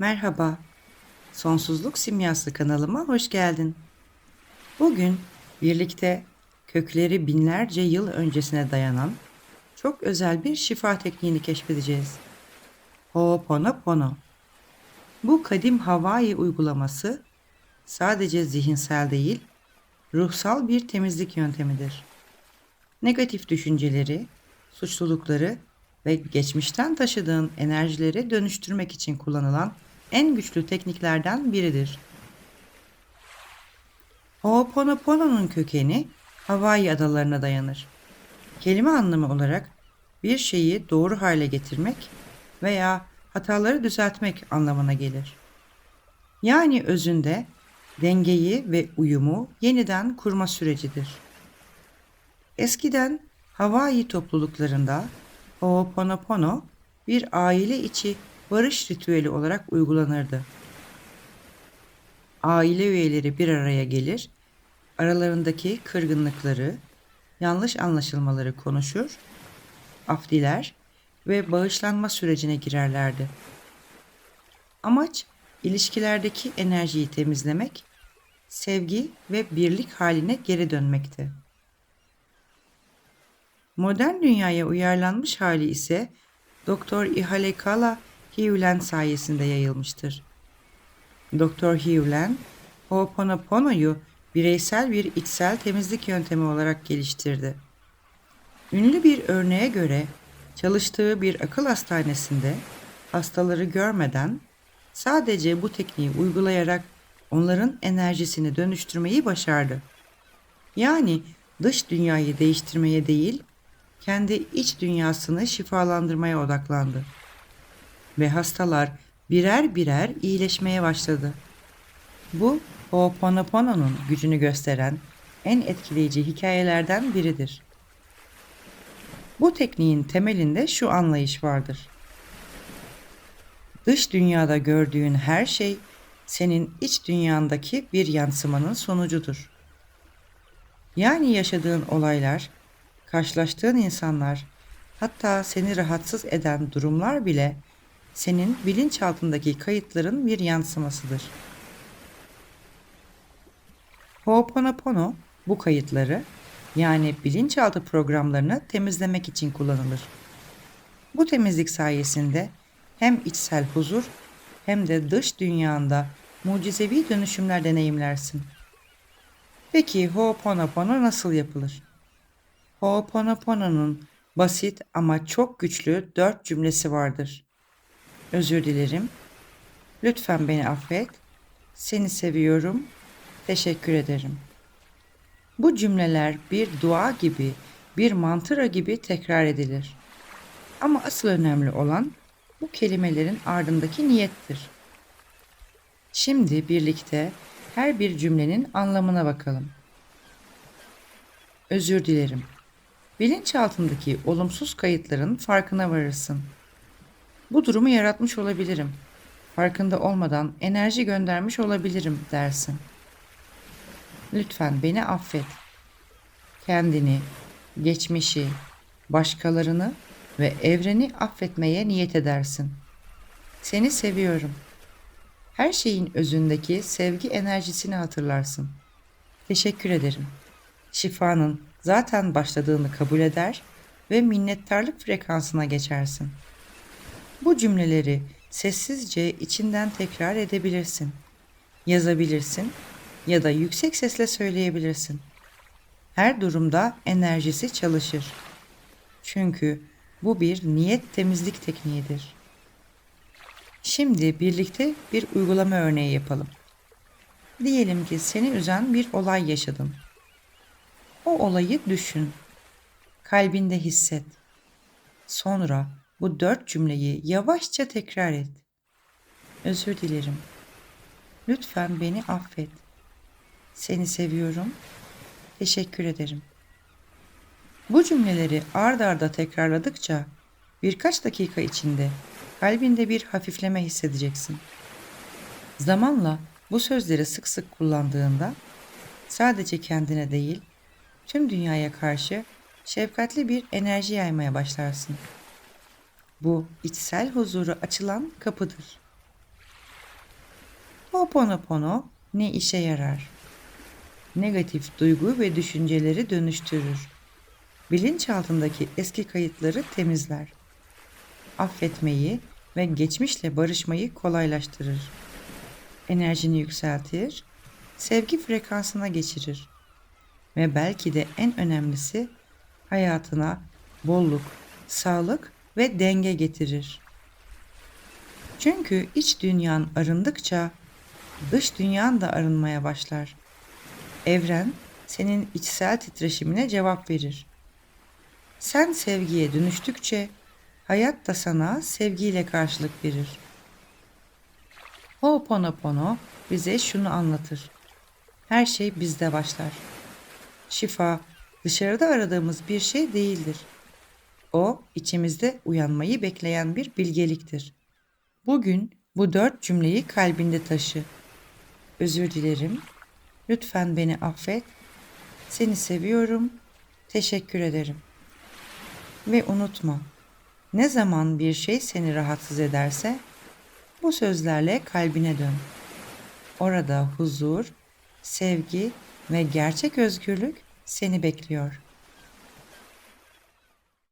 Merhaba, Sonsuzluk Simyası kanalıma hoş geldin. Bugün birlikte kökleri binlerce yıl öncesine dayanan çok özel bir şifa tekniğini keşfedeceğiz. Ho'oponopono. Bu kadim Hawaii uygulaması sadece zihinsel değil, ruhsal bir temizlik yöntemidir. Negatif düşünceleri, suçlulukları ve geçmişten taşıdığın enerjileri dönüştürmek için kullanılan en güçlü tekniklerden biridir. Ho'oponopono'nun kökeni Hawaii adalarına dayanır. Kelime anlamı olarak bir şeyi doğru hale getirmek veya hataları düzeltmek anlamına gelir. Yani özünde dengeyi ve uyumu yeniden kurma sürecidir. Eskiden Hawaii topluluklarında Ho'oponopono bir aile içi barış ritüeli olarak uygulanırdı. Aile üyeleri bir araya gelir, aralarındaki kırgınlıkları, yanlış anlaşılmaları konuşur, af diler ve bağışlanma sürecine girerlerdi. Amaç ilişkilerdeki enerjiyi temizlemek, sevgi ve birlik haline geri dönmekti. Modern dünyaya uyarlanmış hali ise Doktor Ihalekala Hewlen sayesinde yayılmıştır. Doktor Hewlen, Ho'oponopono'yu bireysel bir içsel temizlik yöntemi olarak geliştirdi. Ünlü bir örneğe göre çalıştığı bir akıl hastanesinde hastaları görmeden sadece bu tekniği uygulayarak onların enerjisini dönüştürmeyi başardı. Yani dış dünyayı değiştirmeye değil, kendi iç dünyasını şifalandırmaya odaklandı. Ve hastalar birer birer iyileşmeye başladı. Bu Ho'oponopono'nun gücünü gösteren en etkileyici hikayelerden biridir. Bu tekniğin temelinde şu anlayış vardır. Dış dünyada gördüğün her şey senin iç dünyandaki bir yansımanın sonucudur. Yani yaşadığın olaylar, karşılaştığın insanlar, hatta seni rahatsız eden durumlar bile senin bilinçaltındaki kayıtların bir yansımasıdır. Ho'oponopono bu kayıtları yani bilinçaltı programlarını temizlemek için kullanılır. Bu temizlik sayesinde hem içsel huzur hem de dış dünyanda mucizevi dönüşümler deneyimlersin. Peki Ho'oponopono nasıl yapılır? Ho'oponopono'nun basit ama çok güçlü dört cümlesi vardır. Özür dilerim. Lütfen beni affet. Seni seviyorum. Teşekkür ederim. Bu cümleler bir dua gibi, bir mantıra gibi tekrar edilir. Ama asıl önemli olan bu kelimelerin ardındaki niyettir. Şimdi birlikte her bir cümlenin anlamına bakalım. Özür dilerim. Bilinçaltındaki olumsuz kayıtların farkına varırsın. Bu durumu yaratmış olabilirim. Farkında olmadan enerji göndermiş olabilirim dersin. Lütfen beni affet. Kendini, geçmişi, başkalarını ve evreni affetmeye niyet edersin. Seni seviyorum. Her şeyin özündeki sevgi enerjisini hatırlarsın. Teşekkür ederim. Şifanın zaten başladığını kabul eder ve minnettarlık frekansına geçersin. Bu cümleleri sessizce içinden tekrar edebilirsin. Yazabilirsin ya da yüksek sesle söyleyebilirsin. Her durumda enerjisi çalışır. Çünkü bu bir niyet temizlik tekniğidir. Şimdi birlikte bir uygulama örneği yapalım. Diyelim ki seni üzen bir olay yaşadın. O olayı düşün. Kalbinde hisset. Sonra bu dört cümleyi yavaşça tekrar et. Özür dilerim. Lütfen beni affet. Seni seviyorum. Teşekkür ederim. Bu cümleleri ard arda tekrarladıkça birkaç dakika içinde kalbinde bir hafifleme hissedeceksin. Zamanla bu sözleri sık sık kullandığında sadece kendine değil, tüm dünyaya karşı şefkatli bir enerji yaymaya başlarsın. Bu içsel huzuru açılan kapıdır. Ho'oponopono ne işe yarar? Negatif duygu ve düşünceleri dönüştürür. Bilinçaltındaki eski kayıtları temizler. Affetmeyi ve geçmişle barışmayı kolaylaştırır. Enerjini yükseltir, sevgi frekansına geçirir. Ve belki de en önemlisi hayatına bolluk, sağlık ve denge getirir. Çünkü iç dünyan arındıkça dış dünyan da arınmaya başlar. Evren senin içsel titreşimine cevap verir. Sen sevgiye dönüştükçe hayat da sana sevgiyle karşılık verir. Ho'oponopono bize şunu anlatır. Her şey bizde başlar. Şifa dışarıda aradığımız bir şey değildir. O içimizde uyanmayı bekleyen bir bilgeliktir. Bugün bu dört cümleyi kalbinde taşı. Özür dilerim. Lütfen beni affet. Seni seviyorum. Teşekkür ederim. Ve unutma. Ne zaman bir şey seni rahatsız ederse bu sözlerle kalbine dön. Orada huzur, sevgi ve gerçek özgürlük seni bekliyor.''